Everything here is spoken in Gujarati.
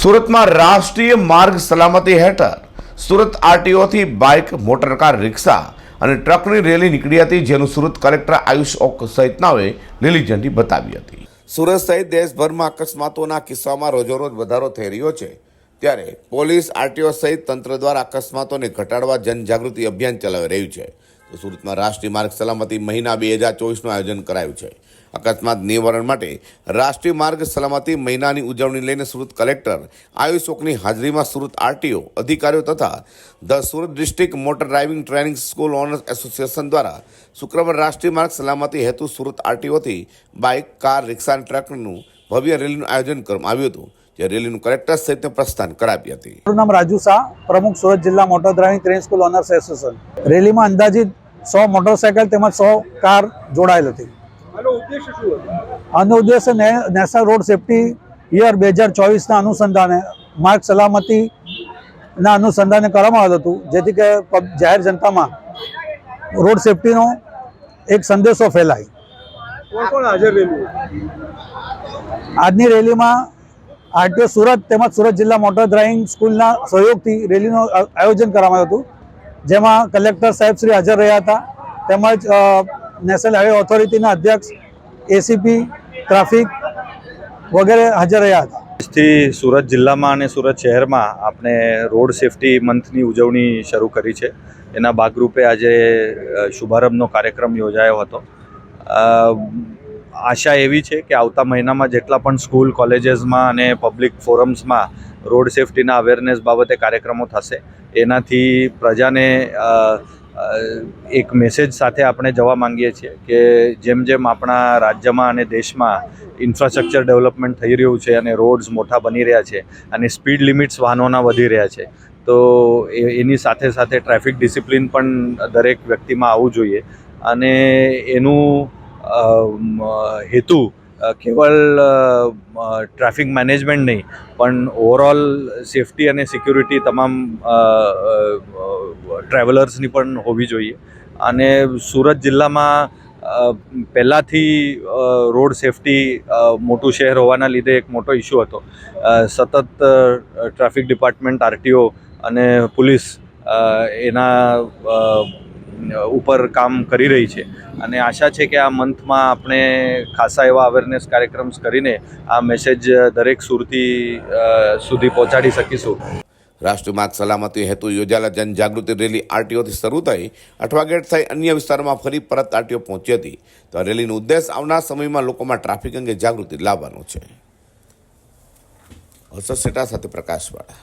સુરતમાં રાષ્ટ્રીય માર્ગ સલામતી હેઠળ સુરત આરટીઓથી બાઇક મોટરકાર રિક્ષા અને ટ્રકની રેલી નીકળી હતી, જેનું સુરત કલેક્ટર આયુષ ઓક સહિતનાઓએ લીલી ઝંડી બતાવી હતી. સુરત સહિત દેશભરમાં અકસ્માતોના કિસ્સામાં રોજોરોજ વધારો થઈ રહ્યો છે. ત્યારે પોલીસ, આરટીઓ સહિત તંત્ર દ્વારા અકસ્માતોને ઘટાડવા જનજાગૃતિ અભિયાન ચલાવી રહ્યું છે. સુરતમાં રાષ્ટ્રીય માર્ગ સલામતી મહિના બે હજાર ચોવીસનું આયોજન કરાયું છે. અકસ્માત નિવારણ માટે રાષ્ટ્રીય માર્ગ સલામતી મહિનાની ઉજવણી લઈને સુરત કલેક્ટર આયુષોકની હાજરીમાં સુરત આરટીઓ, અધિકારીઓ તથા the Surat district motor driving training school owners association દ્વારા શુક્રવાર રાષ્ટ્રીય માર્ગ સલામતી હેતુ સુરત આરટીઓથી બાઇક, કાર, રિક્ષા અને ટ્રકનું ભવ્ય રેલીનું આયોજન કરવામાં આવ્યું હતું, જે રેલીનું કલેક્ટર સહિતને પ્રસ્થાન કરાવી હતી. મારું નામ રાજુ શાહ, પ્રમુખ સુરત જિલ્લા motor driving training school owners association. રેલીમાં અંદાજિત સો મોટરસાયકલ તેમજ સો કાર જોડાયેલ હતી. આનો ઉદ્દેશ્ય શું હતો? આનો ઉદ્દેશ્ય ને- નેશનલ રોડ સેફટી યર બે હજાર ચોવીસના અનુસંધાને માર્ગ સલામતીના અનુસંધાને કરવામાં આવ્યું હતું જેથી કે જાહેર જનતામાં રોડ સેફટીનો એક સંદેશો ફેલાય. આજની રેલીમાં આરટીઓ સુરત તેમજ સુરત જિલ્લા મોટર ડ્રાઇવિંગ સ્કૂલના સહયોગથી રેલીનું આયોજન કરવામાં આવ્યું હતું. જેમાં કલેક્ટર સાહેબ શ્રી હાજર રહ્યા હતા. તેમજ નેશનલ હાઈવે ઓથોરિટીના અધ્યક્ષ એસીપી ટ્રાફિક વગેરે હાજર રહ્યા હતા. આજથી સુરત જિલ્લામાં અને સુરત શહેરમાં આપણે રોડ સેફટી મંથની ઉજવણી શરૂ કરી છે. એના ભાગરૂપે આજે શુભારંભનો કાર્યક્રમ યોજાયો હતો. આશા એવી છે કે આવતા મહિનામાં જેટલા પણ સ્કૂલ, કોલેજીસમાં અને પબ્લિક ફોરમ્સમાં રોડ સેફટીના અવેરનેસ બાબતે કાર્યક્રમો થશે, એનાથી પ્રજાને એક મેસેજ સાથે આપણે જવા માંગીએ છીએ કે જેમ જેમ આપણા રાજ્યમાં અને દેશમાં ઇન્ફ્રાસ્ટ્રક્ચર ડેવલપમેન્ટ થઈ રહ્યું છે અને રોડ્સ મોટા બની રહ્યા છે અને સ્પીડ લિમિટ્સ વાહનોના વધી રહ્યા છે, તો એની સાથે સાથે ટ્રાફિક ડિસિપ્લિન પણ દરેક વ્યક્તિમાં આવવું જોઈએ અને એનું હેતુ કેવળ ટ્રાફિક મેનેજમેન્ટ નહીં, પણ ઓવરઓલ સેફટી અને સિક્યુરિટી તમામ ટ્રાવેલર્સની પણ હોવી જોઈએ. અને સુરત જિલ્લામાં પહેલાંથી રોડ સેફટી મોટું શહેર હોવાના લીધે એક મોટો ઇસ્યુ હતો. સતત ટ્રાફિક ડિપાર્ટમેન્ટ, આરટીઓ અને પોલીસ એના ઉપર કામ કરી રહી છે. અને આશા છે કે આ મંથમાં આપણે ખાસા એવા અવેરનેસ કાર્યક્રમ્સ કરીને આ મેસેજ દરેક સુરતી સુધી પહોંચાડી શકીશું. રાષ્ટ્રીય સલામતી હેતુ યોજાયેલા જનજાગૃતિ રેલી આરટીઓથી શરૂ થઈ અઠવાગેટ થઈ અન્ય વિસ્તારોમાં ફરી પરત આરટીઓ પહોંચી હતી. તો આ રેલીનો ઉદ્દેશ આવનાર સમયમાં લોકોમાં ટ્રાફિક અંગે જાગૃતિ લાવવાનો છે. હર્ષદ સેટા સાથે પ્રકાશવાળા.